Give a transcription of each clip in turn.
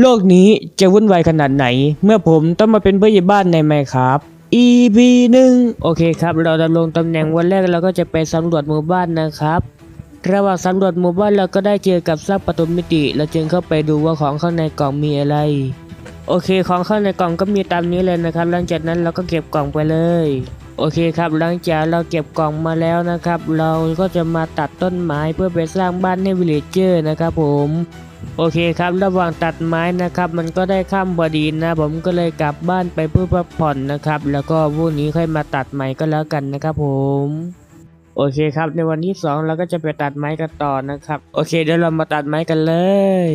โลกนี้จะวุ่นวายขนาดไหน เมื่อผมต้องมาเป็นผู้ใหญ่บ้านในไหมครับ EP หนึ่งโอเคครับ เราดำรงตำแหน่งวันแรกเราก็จะไปสำรวจหมู่บ้านนะครับ ระหว่างสำรวจหมู่บ้านเราก็ได้เจอกับซากประตูมิติ เราจึงเข้าไปดูว่าของข้างในกล่องมีอะไร โอเค ของข้างในกล่องก็มีตามนี้เลยนะครับ หลังจากนั้นเราก็เก็บกล่องไปเลย โอเคครับ หลังจากเราเก็บกล่องมาแล้วนะครับ เราก็จะมาตัดต้นไม้เพื่อไปสร้างบ้านให้วิลเลจเจอร์นะครับผม โอเคครับระหว่างตัดไม้นะครับมันก็ได้ค่ำพอดีนะ ผมก็เลยกลับบ้านไปเพื่อพักผ่อนนะครับ แล้วก็พรุ่งนี้ค่อยมาตัดใหม่ก็แล้วกันนะครับผมโอเคครับในวันที่สองเราก็จะไปตัดไม้กันต่อนะครับ โอเคเดี๋ยวเรามาตัดไม้กันเลย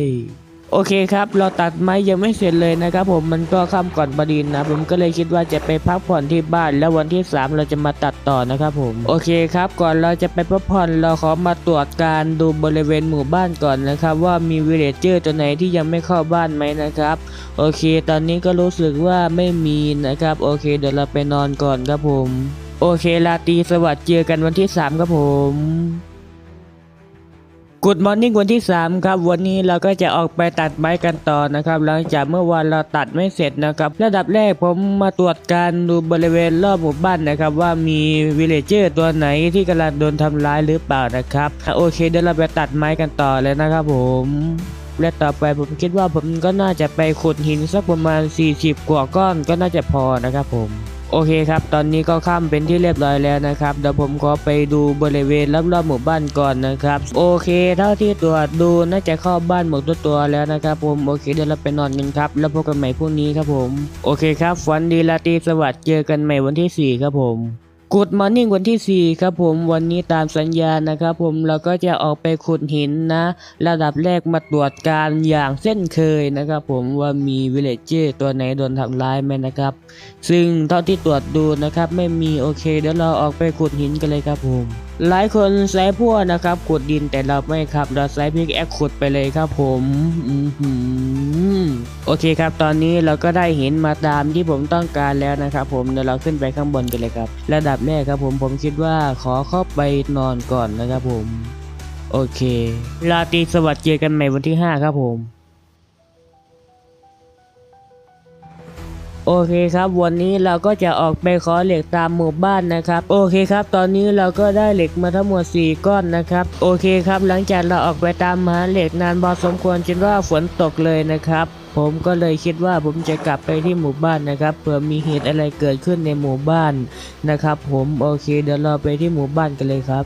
โอเคครับเราตัดไม้ยังไม่เสร็จเลยนะครับผมมันก็ค่ำก่อนพอดีนนะ ผมก็เลยคิดว่าจะไปพักผ่อนที่บ้าน แล้ววันที่สามเราจะมาตัดต่อนะครับผมโอเคครับก่อนเราจะไปพักผ่อนเราขอมาตรวจการดูบริเวณหมู่บ้านก่อนนะครับว่ามีวิลเลจเจอร์ตัวไหนที่ยังไม่เข้าบ้านไหมนะครับโอเค ตอนนี้ก็รู้สึกว่าไม่มีนะครับโอเคเดี๋ยวเราไปนอนก่อนครับผม โอเคลาตีสวัสดิ์เจอกันวันที่ 3 ครับผม กูดมอร์นิ่งวันที่ 3 ครับ วันนี้เราก็จะออกไปตัดไม้กันต่อนะครับ หลังจากเมื่อวานเราตัดไม่เสร็จนะครับ ระดับแรกผมมาตรวจการดูบริเวณรอบหมู่บ้านนะครับ ว่ามีวิลเลจเจอร์ตัวไหนที่กำลังโดนทำร้ายหรือเปล่านะครับโอเคเดี๋ยวเราไปตัดไม้กันต่อเลยนะครับผมและต่อไปผมคิดว่าผมก็น่าจะไปขุดหินสักประมาณ 40 กว่าก้อนก็น่าจะพอนะครับผม โอเคครับ ตอนนี้ก็ข้ามเป็นที่เรียบร้อยแล้วนะครับ เดี๋ยวผมขอไปดูบริเวณรอบๆหมู่บ้านก่อนนะครับ โอเค เท่าที่ตรวจดูน่าจะเข้าบ้านหมดตัวตัวแล้วนะครับผม โอเคเดี๋ยวเราไปนอนกันครับ แล้วพบกันใหม่พรุ่งนี้ครับผม โอเคครับฝันดีราตรีสวัสดิ์ เจอกันใหม่วันที่ 4 ครับผม กูดมอร์นิ่งวันที่ 4 ครับผมวันนี้ตามสัญญานะครับผมเราก็จะออกไปขุดหินนะ ระดับแรกมาตรวจการอย่างเส้นเคยนะครับผมว่ามีวิลเลจเจอร์ตัวไหนโดนทำร้ายไหมนะครับ ซึ่งเท่าที่ตรวจดูนะครับไม่มีโอเคเดี๋ยวเราออกไปขุดหินกันเลยครับผม หลายคนใช้พวกนะครับขุดดินแต่เราไม่ครับเราใช้พิกแอคขุดไปเลยครับผมอือหือโอเคครับ ตอนนี้เราก็ได้เหินมาตามที่ผมต้องการแล้วนะครับผมเดี๋ยวเราขึ้นไปข้างบนกันเลยครับ ระดับแรกครับผมผมคิดว่าขอเข้าไปนอนก่อนนะครับผม โอเคราตีสวัสดิ์เจอกันใหม่วันที่ 5 ครับผม โอเคครับ วันนี้เราก็จะออกไปขอเหล็กตามหมู่บ้านนะครับ โอเคครับ ตอนนี้เราก็ได้เหล็กมาทั้งหมด 4 ก้อนนะครับ โอเคครับ หลังจากเราออกไปตามหาเหล็กนานพอสมควรจนว่าฝนตกเลยนะครับผมก็เลยคิดว่าผมจะกลับไปที่หมู่บ้านนะครับเผื่อมีเหตุอะไรเกิดขึ้นในหมู่บ้านนะครับ ผมโอเคเดี๋ยวเราไปที่หมู่บ้านกันเลยครับ